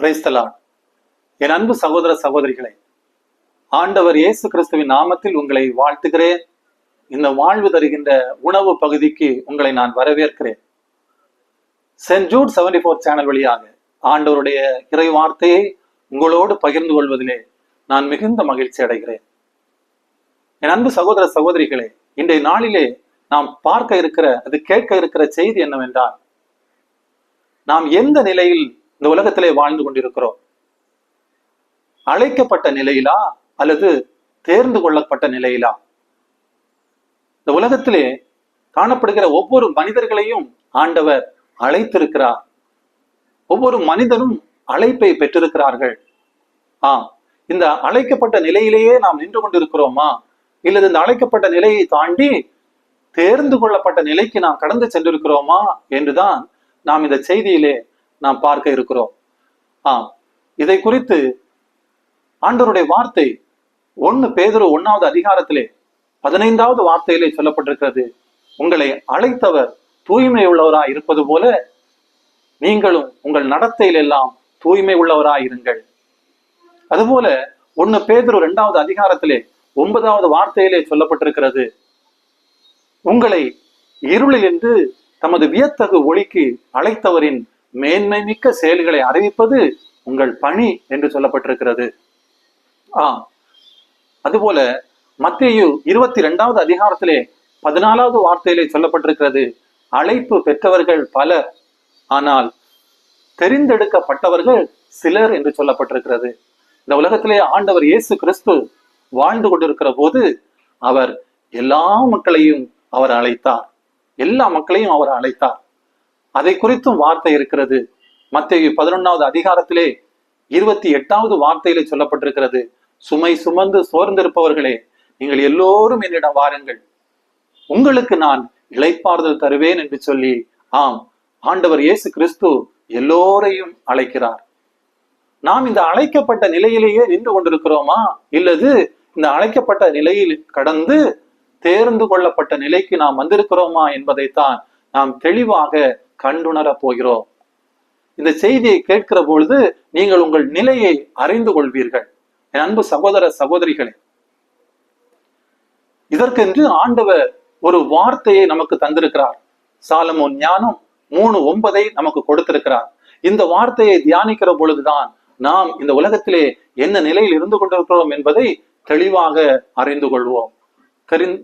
பிரைஸ்தலான் என் அன்பு சகோதர சகோதரிகளை ஆண்டவர் இயேசு கிறிஸ்துவின் நாமத்தில் உங்களை வாழ்த்துகிறேன். இந்த வாழ்வு தருகின்ற உணவு பகுதிக்கு உங்களை நான் வரவேற்கிறேன். Saint Jude seventy four channel வழியாக ஆண்டவருடைய இறை வார்த்தையை உங்களோடு பகிர்ந்து கொள்வதிலே நான் மிகுந்த மகிழ்ச்சி அடைகிறேன். என் அன்பு சகோதர சகோதரிகளே இன்றைய நாளிலே நாம் பார்க்க இருக்கிற அது கேட்க இருக்கிற செய்தி என்னவென்றால் நாம் எந்த நிலையில் இந்த உலகத்திலே வாழ்ந்து கொண்டிருக்கிறோம். அழைக்கப்பட்ட நிலையிலா அல்லது தேர்ந்து கொள்ளப்பட்ட நிலையிலா? இந்த உலகத்திலே காணப்படுகிற ஒவ்வொரு மனிதர்களையும் ஆண்டவர் அழைத்திருக்கிறார். ஒவ்வொரு மனிதனும் அழைப்பை பெற்றிருக்கிறார்கள். ஆ இந்த அழைக்கப்பட்ட நிலையிலேயே நாம் நின்று கொண்டிருக்கிறோமா? இல்லது இந்த அழைக்கப்பட்ட நிலையை தாண்டி தேர்ந்து கொள்ளப்பட்ட நிலைக்கு நாம் கடந்து சென்றிருக்கிறோமா? என்றுதான் நாம் இந்த செய்தியிலே நாம் பார்க்க இருக்கிறோம். ஆம். இதை குறித்து ஆண்டவருடைய வார்த்தை ஒன்னு பேதொரு ஒன்னாவது அதிகாரத்திலே பதினைந்தாவது வார்த்தையிலே சொல்லப்பட்டிருக்கிறது. உங்களை அழைத்தவர் தூய்மை உள்ளவராய் இருப்பது போல நீங்களும் உங்கள் நடத்தையில் எல்லாம் தூய்மை உள்ளவராய் இருங்கள் அதுபோல ஒன்னு பேதொரு இரண்டாவது அதிகாரத்திலே ஒன்பதாவது வார்த்தையிலே சொல்லப்பட்டிருக்கிறது. உங்களை இருளிலிருந்து தமது வியத்தகு ஒளிக்கு அழைத்தவரின் மேன்மை மிக்க செயல்களை அறிவிப்பது உங்கள் பணி என்று சொல்லப்பட்டிருக்கிறது. ஆ அதுபோல மத்தியு இருபத்தி இரண்டாவது அதிகாரத்திலே பதினாலாவது வார்த்தையிலே சொல்லப்பட்டிருக்கிறது அழைப்பு பெற்றவர்கள் பலர் ஆனால் தெரிந்தெடுக்கப்பட்டவர்கள் சிலர் என்று சொல்லப்பட்டிருக்கிறது. இந்த உலகத்திலே ஆண்டவர் இயேசு கிறிஸ்து வாழ்ந்து கொண்டிருக்கிற போது அவர் எல்லா மக்களையும் அவர் அழைத்தார். எல்லா மக்களையும் அவர் அழைத்தார். அதை குறித்தும் வார்த்தை இருக்கிறது. மத்திய பதினொன்னாவது அதிகாரத்திலே இருபத்தி எட்டாவது வார்த்தையிலே சொல்லப்பட்டிருக்கிறது. சுமை சுமந்து சோர்ந்திருப்பவர்களே நீங்கள் எல்லோரும் என்னிடம் வாருங்கள். உங்களுக்கு நான் இளைப்பாறுதல் தருவேன் என்று சொல்லி ஆம் ஆண்டவர் இயேசு கிறிஸ்து எல்லோரையும் அழைக்கிறார். நாம் இந்த அழைக்கப்பட்ட நிலையிலேயே நின்று கொண்டிருக்கிறோமா? இல்லது இந்த அழைக்கப்பட்ட நிலையில் கடந்து தேர்ந்து கொள்ளப்பட்ட நிலைக்கு நாம் வந்திருக்கிறோமா என்பதைத்தான் நாம் தெளிவாக கண்டுணர போகிறோம். இந்த செய்தியை கேட்கிற பொழுது நீங்கள் உங்கள் நிலையை அறிந்து கொள்வீர்கள். என் அன்பு சகோதர சகோதரிகளே இதற்கென்று ஆண்டவர் ஒரு வார்த்தையை நமக்கு தந்திருக்கிறார். சாலமோன் ஞானம் மூணு ஒன்பதை நமக்கு கொடுத்திருக்கிறார். இந்த வார்த்தையை தியானிக்கிற பொழுதுதான் நாம் இந்த உலகத்திலே என்ன நிலையில் இருந்து கொண்டிருக்கிறோம் என்பதை தெளிவாக அறிந்து கொள்வோம்.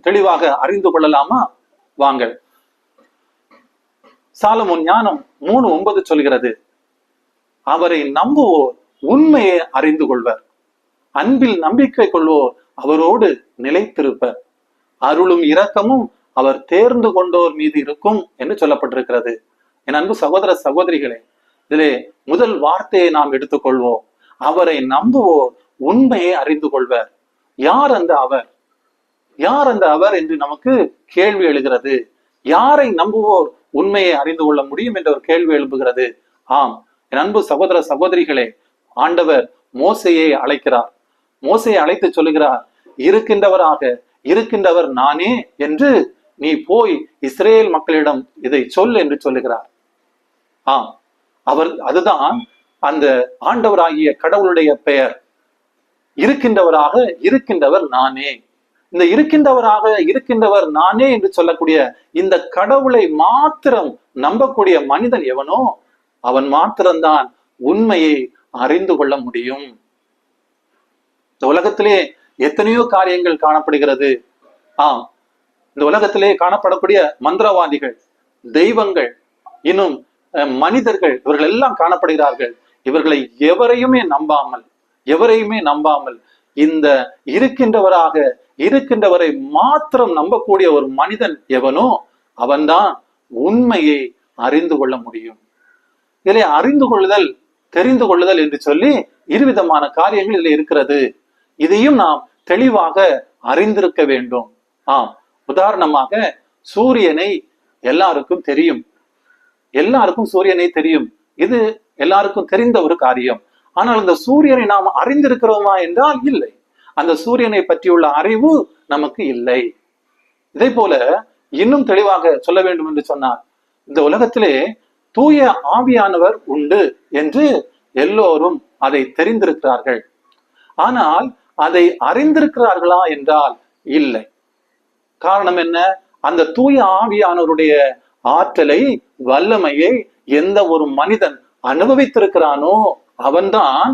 தெளிவாக அறிந்து கொள்ளலாமா? வாங்கள். சாலமுன் ஞானம் மூணு ஒன்பது சொல்கிறது. அவரை நம்புவோர் உண்மையை அறிந்து கொள்வர். அன்பில் நம்பிக்கை கொள்வோர் அவரோடு நிலைத்திருப்பர். அருளும் இரக்கமும் அவர் தேர்ந்து கொண்டோர் மீது இருக்கும் என்று சொல்லப்பட்டிருக்கிறது. என் அன்பு சகோதர சகோதரிகளே இதிலே முதல் வார்த்தையை நாம் எடுத்துக்கொள்வோம். அவரை நம்புவோர் உண்மையை அறிந்து கொள்வர். யார் அந்த அவர்? யார் அந்த அவர் என்று நமக்கு கேள்வி எழுகிறது. யாரை நம்புவோர் உண்மையை அறிந்து கொள்ள முடியும் என்ற ஒரு கேள்வி எழுப்புகிறது ஆம் என் அன்பு சகோதர சகோதரிகளே ஆண்டவர் மோசையை அழைக்கிறார். மோசையை அழைத்து சொல்லுகிறார் இருக்கின்றவராக இருக்கின்றவர் நானே என்று நீ போய் இஸ்ரேல் மக்களிடம் இதை சொல் என்று சொல்லுகிறார். ஆம் அவர் அதுதான் அந்த ஆண்டவராகிய கடவுளுடைய பெயர். இருக்கின்றவராக இருக்கின்றவர் நானே இந்த இருக்கின்றவராக இருக்கின்றவர் நானே என்று சொல்லக்கூடிய இந்த கடவுளை மாத்திரம் நம்பக்கூடிய மனிதன் எவனோ அவன் மாத்திரம்தான் உண்மையை அறிந்து கொள்ள முடியும். இந்த உலகத்திலே எத்தனையோ காரியங்கள் காணப்படுகிறது. ஆம் இந்த உலகத்திலே காணப்படக்கூடிய மந்திரவாதிகள் தெய்வங்கள் இன்னும் மனிதர்கள் இவர்கள் எல்லாம் காணப்படுகிறார்கள். இவர்களை எவரையுமே நம்பாமல் எவரையுமே நம்பாமல் இந்த இருக்கின்றவராக இருக்கின்றவரை மாத்திரம் நம்பக்கூடிய ஒரு மனிதன் எவனோ அவன்தான் உண்மையை அறிந்து கொள்ள முடியும். இதிலே அறிந்து கொள்ளுதல் தெரிந்து கொள்ளுதல் என்று சொல்லி இருவிதமான காரியங்கள் இதில் இருக்கிறது. இதையும் நாம் தெளிவாக அறிந்திருக்க வேண்டும். ஆம் உதாரணமாக சூரியனை எல்லாருக்கும் தெரியும். எல்லாருக்கும் சூரியனை தெரியும். இது எல்லாருக்கும் தெரிந்த ஒரு காரியம். ஆனால் இந்த சூரியனை நாம் அறிந்திருக்கிறோமா என்றால் இல்லை. அந்த சூரியனை பற்றியுள்ள அறிவு நமக்கு இல்லை. இதே போல இன்னும் தெளிவாக சொல்ல வேண்டும் என்று சொன்னார் இந்த உலகத்திலே தூய ஆவியானவர் உண்டு என்று எல்லோரும் அதை தெரிந்திருக்கிறார்கள். ஆனால் அதை அறிந்திருக்கிறார்களா என்றால் இல்லை. காரணம் என்ன? அந்த தூய ஆவியானவருடைய ஆற்றலை வல்லமையை எந்த ஒரு மனிதன் அனுபவித்திருக்கிறானோ அவன்தான்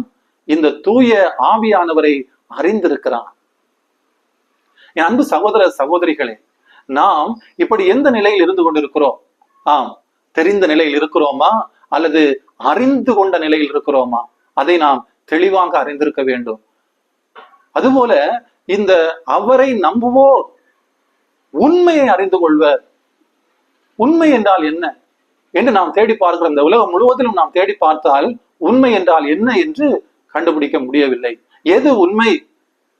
இந்த தூய ஆவியானவரை அறிந்திருக்கிறான். என் அன்பு சகோதர சகோதரிகளே நாம் இப்படி எந்த நிலையில் இருந்து கொண்டிருக்கிறோம்? ஆம் தெரிந்த நிலையில் இருக்கிறோமா? அல்லது அறிந்து கொண்ட நிலையில் இருக்கிறோமா? அதை நாம் தெளிவாக அறிந்திருக்க வேண்டும். அதுபோல இந்த அவரை நம்புவோர் உண்மையை அறிந்து கொள்வர். உண்மை என்றால் என்ன? என்று நாம் தேடி பார்க்கிறோம் இந்த உலகம் முழுவதிலும் நாம் தேடி பார்த்தால் உண்மை என்றால் என்ன என்று கண்டுபிடிக்க முடியவில்லை. எது உண்மை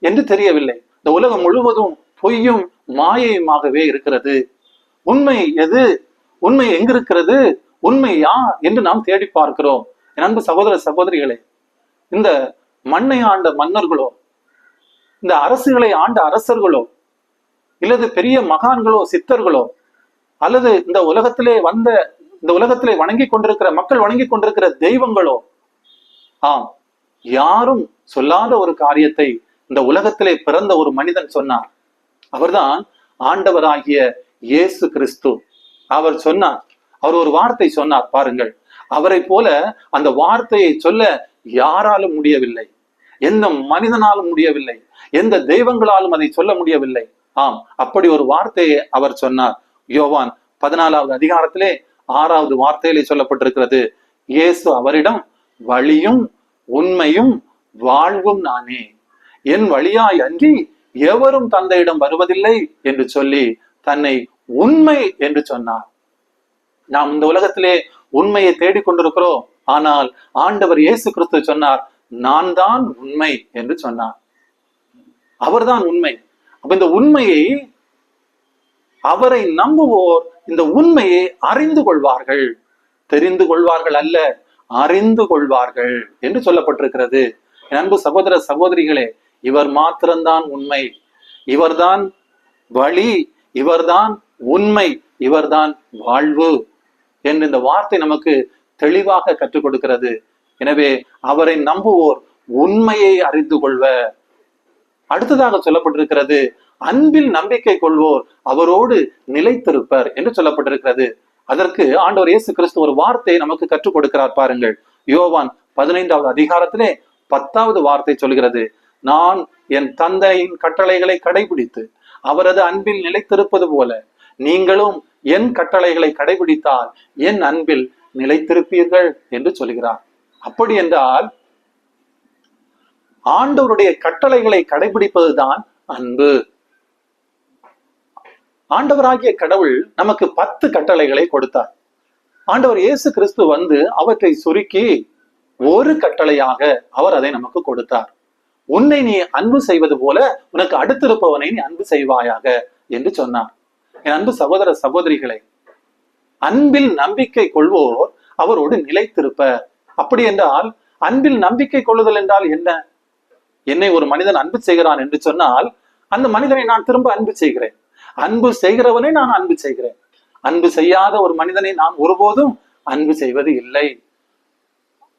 என்று தெரியவில்லை. இந்த உலகம் முழுவதும் பொய்யும் மாயையுமாகவே இருக்கிறது. உண்மை எது? உண்மை எங்கிருக்கிறது? உண்மை யார் என்று நாம் தேடி பார்க்கிறோம். அன்பு சகோதர சகோதரிகளே இந்த மண்ணை ஆண்ட மன்னர்களோ இந்த அரசுகளை ஆண்ட அரசர்களோ இல்லது பெரிய மகான்களோ சித்தர்களோ அல்லது இந்த உலகத்திலே வந்த இந்த உலகத்திலே வணங்கி கொண்டிருக்கிற மக்கள் வணங்கி கொண்டிருக்கிற தெய்வங்களோ ஆம் யாரும் சொல்லாத ஒரு காரியத்தை இந்த உலகத்திலே பிறந்த ஒரு மனிதன் சொன்னார். அவர்தான் ஆண்டவராகிய இயேசு கிறிஸ்து. அவர் சொன்னார். அவர் ஒரு வார்த்தை சொன்னார் பாருங்கள். அவரை போல அந்த வார்த்தையை சொல்ல யாராலும் முடியவில்லை. எந்த மனிதனாலும் முடியவில்லை. எந்த தெய்வங்களாலும் அதை சொல்ல முடியவில்லை. ஆம் அப்படி ஒரு வார்த்தையை அவர் சொன்னார். யோவான் பதினாலாவது அதிகாரத்திலே ஆறாவது வார்த்தையிலே சொல்லப்பட்டிருக்கிறது. இயேசு அவரிடம் வழியும் உண்மையும் வாழ்வும் நானே. என் வழியாய் அன்றி எவரும் தந்தையிடம் வருவதில்லை என்று சொல்லி தன்னை உண்மை என்று சொன்னார். நாம் இந்த உலகத்திலே உண்மையை தேடிக்கொண்டிருக்கிறோம் ஆனால் ஆண்டவர் இயேசு கிறிஸ்து சொன்னார் நான் தான் உண்மை என்று சொன்னார். அவர்தான் உண்மை. அப்ப இந்த உண்மையை அவரை நம்புவோர் இந்த உண்மையை அறிந்து கொள்வார்கள். தெரிந்து கொள்வார்கள் அல்ல. அறிந்து கொள்வார்கள் என்று சொல்லப்பட்டிருக்கிறது. என் அன்பு சகோதர சகோதரிகளே இவர் மாத்திரம்தான் உண்மை. இவர்தான் வழி இவர்தான் உண்மை இவர்தான் வாழ்வு என்று இந்த வார்த்தை நமக்கு தெளிவாக கற்றுக் கொடுக்கிறது. எனவே அவரை நம்புவோர் உண்மையை அறிந்து கொள்வர் அடுத்ததாக சொல்லப்பட்டிருக்கிறது அன்பில் நம்பிக்கை கொள்வோர் அவரோடு நிலைத்திருப்பர் என்று சொல்லப்பட்டிருக்கிறது. அதற்கு ஆண்டவர் இயேசு கிறிஸ்து ஒரு வார்த்தையை நமக்கு கற்றுக் கொடுக்கிறார் பாருங்கள். யோவான் பதினைந்தாவது அதிகாரத்திலே பத்தாவது வார்த்தை சொல்கிறது நான் என் தந்தையின் கட்டளைகளை கடைபிடித்து அவரது அன்பில் நிலைத்திருப்பது போல நீங்களும் என் கட்டளைகளை கடைபிடித்தால் என் அன்பில் நிலைத்திருப்பீர்கள் என்று சொல்கிறார். அப்படி என்றால் ஆண்டவருடைய கட்டளைகளை கடைபிடிப்பதுதான் அன்பு. ஆண்டவராகிய கடவுள் நமக்கு பத்து கட்டளைகளை கொடுத்தார். ஆண்டவர் இயேசு கிறிஸ்து வந்து அவற்றை சுருக்கி ஒரு கட்டளையாக அவர் அதை நமக்கு கொடுத்தார். உன்னை நீ அன்பு செய்வது போல உனக்கு அடுத்திருப்பவனை நீ அன்பு செய்வாயாக என்று சொன்னார். என் அன்பு சகோதர சகோதரிகளை அன்பில் நம்பிக்கை கொள்வோர் அவரோடு நிலைத்திருப்பர். அப்படி என்றால் அன்பில் நம்பிக்கை கொள்ளுதல் என்றால் என்ன? என்னை ஒரு மனிதன் அன்பு செய்கிறான் என்று சொன்னால் அந்த மனிதனை நான் திரும்ப அன்பு செய்கிறேன். அன்பு செய்கிறவனை நான் அன்பு செய்கிறேன். அன்பு செய்யாத ஒரு மனிதனை நான் ஒருபோதும் அன்பு செய்வது இல்லை.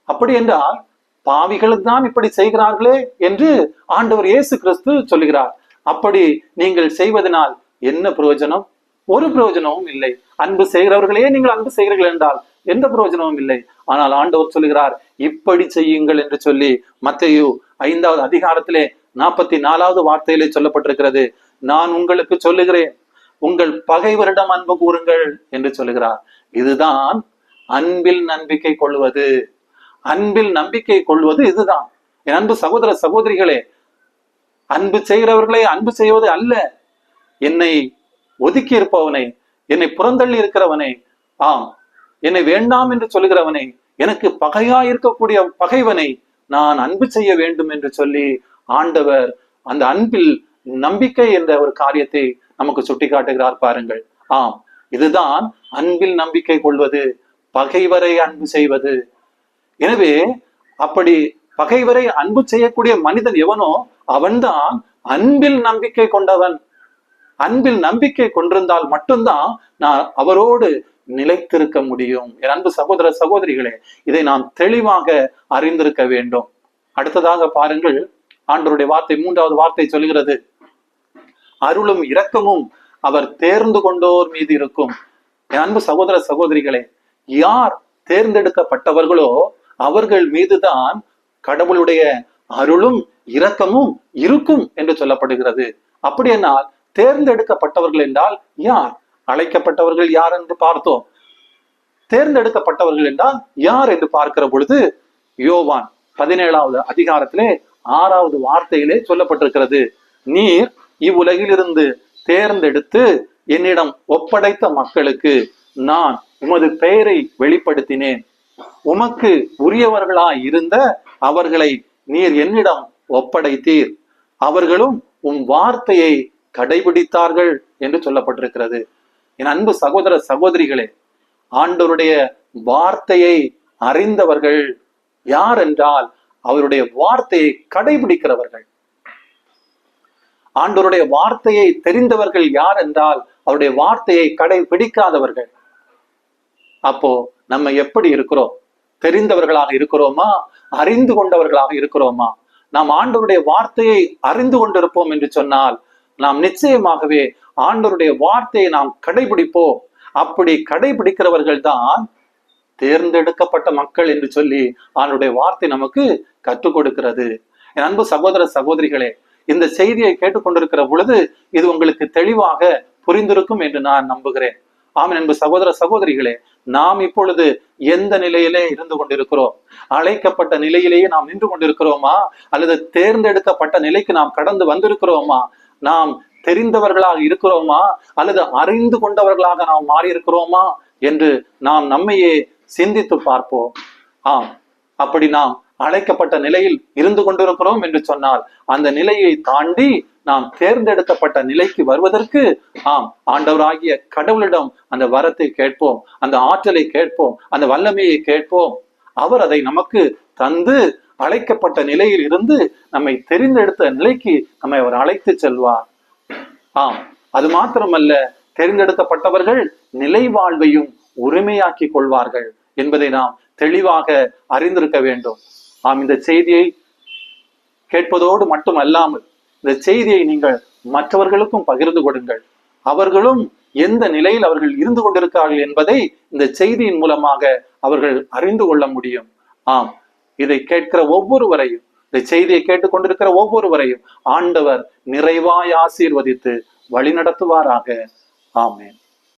அப்படி என்றால் பாவிகளுக்கு தான் இப்படி செய்கிறார்களே என்று ஆண்டவர் இயேசு கிறிஸ்து சொல்லுகிறார். அப்படி நீங்கள் செய்வதனால் என்ன பிரயோஜனம்? ஒரு பிரயோஜனமும் இல்லை. அன்பு செய்கிறவர்களே நீங்கள் அன்பு செய்கிறீர்கள் என்றால் எந்த பிரயோஜனமும் இல்லை. ஆனால் ஆண்டவர் சொல்லுகிறார் இப்படி செய்யுங்கள் என்று சொல்லி மத்தையு ஐந்தாவது அதிகாரத்திலே நாற்பத்தி நாலாவது வார்த்தையிலே சொல்லப்பட்டிருக்கிறது. நான் உங்களுக்கு சொல்லுகிறேன். உங்கள் பகைவரிடம் அன்பு கூறுங்கள் என்று சொல்லுகிறார். இதுதான் அன்பில் நம்பிக்கை கொள்வது. அன்பில் நம்பிக்கை கொள்வது இதுதான். என் அன்பு சகோதர சகோதரிகளே அன்பு செய்கிறவர்களை அன்பு செய்வது அல்ல. என்னை ஒதுக்கி இருப்பவனை என்னை புறந்தள்ளி இருக்கிறவனை ஆம் என்னை வேண்டாம் என்று சொல்லுகிறவனை எனக்கு பகையா இருக்கக்கூடிய பகைவனை நான் அன்பு செய்ய வேண்டும் என்று சொல்லி ஆண்டவர் அந்த அன்பில் நம்பிக்கை என்ற ஒரு காரியத்தை நமக்கு சுட்டிக்காட்டுகிறார் பாருங்கள். ஆம் இதுதான் அன்பில் நம்பிக்கை கொள்வது பகைவரை அன்பு செய்வது. எனவே அப்படி பகைவரை அன்பு செய்யக்கூடிய மனிதன் எவனோ அவன்தான் அன்பில் நம்பிக்கை கொண்டவன். அன்பில் நம்பிக்கை கொண்டிருந்தால் மட்டும்தான் நான் அவரோடு நிலைத்திருக்க முடியும். என் அன்பு சகோதர சகோதரிகளே இதை நாம் தெளிவாக அறிந்திருக்க வேண்டும். அடுத்ததாக பாருங்கள் ஆண்டருடைய வார்த்தை மூன்றாவது வார்த்தை சொல்கிறது அருளும் இரக்கமும் அவர் தேர்ந்து கொண்டோர் மீது இருக்கும். அன்பு சகோதர சகோதரிகளே யார் தேர்ந்தெடுக்கப்பட்டவர்களோ அவர்கள் மீதுதான் கடவுளுடைய அருளும் இரக்கமும் இருக்கும் என்று சொல்லப்படுகிறது. அப்படி தேர்ந்தெடுக்கப்பட்டவர்கள் என்றால் யார்? அழைக்கப்பட்டவர்கள் யார் என்று பார்த்தோம். தேர்ந்தெடுக்கப்பட்டவர்கள் என்றால் யார் என்று பார்க்கிற பொழுது யோவான் பதினேழாவது அதிகாரத்திலே ஆறாவது வார்த்தையிலே சொல்லப்பட்டிருக்கிறது. நீர் இவ்வுலகிலிருந்து தேர்ந்தெடுத்து என்னிடம் ஒப்படைத்த மக்களுக்கு நான் உமது பெயரை வெளிப்படுத்தினேன். உமக்கு உரியவர்களாய் இருந்த அவர்களை நீர் என்னிடம் ஒப்படைத்தீர். அவர்களும் உம் வார்த்தையை கடைபிடித்தார்கள் என்று சொல்லப்பட்டிருக்கிறது. என் அன்பு சகோதர சகோதரிகளே ஆண்டவருடைய வார்த்தையை அறிந்தவர்கள் யார் என்றால் அவருடைய வார்த்தையை கடைபிடிக்கிறவர்கள். ஆண்டவருடைய வார்த்தையை தெரிந்தவர்கள் யார் என்றால் அவருடைய வார்த்தையை கடைபிடிக்காதவர்கள். அப்போ நம்ம எப்படி இருக்கிறோம்? தெரிந்தவர்களாக இருக்கிறோமா? அறிந்து கொண்டவர்களாக இருக்கிறோமா? நாம் ஆண்டவருடைய வார்த்தையை அறிந்து கொண்டிருப்போம் என்று சொன்னால் நாம் நிச்சயமாகவே ஆண்டவருடைய வார்த்தையை நாம் கடைபிடிப்போம். அப்படி கடைபிடிக்கிறவர்கள் தான் தேர்ந்தெடுக்கப்பட்ட மக்கள் என்று சொல்லி ஆண்டருடைய வார்த்தை நமக்கு கற்றுக் கொடுக்கிறது. என் அன்பு சகோதர சகோதரிகளே இந்த செய்தியை கேட்டுக்கொண்டிருக்கிற பொழுது இது உங்களுக்கு தெளிவாக புரிந்திருக்கும் என்று நான் நம்புகிறேன். ஆம் அன்பு சகோதர சகோதரிகளே நாம் இப்பொழுது எந்த நிலையிலே இருந்து கொண்டிருக்கிறோம்? அழைக்கப்பட்ட நிலையிலேயே நாம் நின்று கொண்டிருக்கிறோமா? அல்லது தேர்ந்தெடுக்கப்பட்ட நிலைக்கு நாம் கடந்து வந்திருக்கிறோமா? நாம் தெரிந்தவர்களாக இருக்கிறோமா? அல்லது அறிந்து கொண்டவர்களாக நாம் மாறி இருக்கிறோமா என்று நாம் நம்மையே சிந்தித்து பார்ப்போம். ஆம் அப்படி நாம் அழைக்கப்பட்ட நிலையில் இருந்து கொண்டிருக்கிறோம் என்று சொன்னால் அந்த நிலையை தாண்டி நாம் தேர்ந்தெடுக்கப்பட்ட நிலைக்கு வருவதற்கு ஆம் ஆண்டவராகிய கடவுளிடம் அந்த வரத்தை கேட்போம் அந்த ஆற்றலை கேட்போம் அந்த வல்லமையை கேட்போம். அவர் அதை நமக்கு தந்து அழைக்கப்பட்ட நிலையில் இருந்து நம்மை தெரிந்தெடுத்த நிலைக்கு நம்மை அவர் அழைத்து செல்வார். ஆம் அது மாத்திரமல்ல தேர்ந்தெடுக்கப்பட்டவர்கள் நிலை வாழ்வையும் உரிமையாக்கி கொள்வார்கள் என்பதை நாம் தெளிவாக அறிந்திருக்க வேண்டும். ஆம் இந்த செய்தியை கேட்பதோடு மட்டும் அல்லாமல் இந்த செய்தியை நீங்கள் மற்றவர்களுக்கும் பகிர்ந்து கொடுங்கள். அவர்களும் எந்த நிலையில் அவர்கள் இருந்து கொண்டிருக்கிறார்கள் என்பதை இந்த செய்தியின் மூலமாக அவர்கள் அறிந்து கொள்ள முடியும். ஆம் இதை கேட்கிற ஒவ்வொருவரையும் இந்த செய்தியை கேட்டுக்கொண்டிருக்கிற ஒவ்வொருவரையும் ஆண்டவர் நிறைவாய் ஆசீர்வதித்து வழிநடத்துவாராக. ஆமேன்.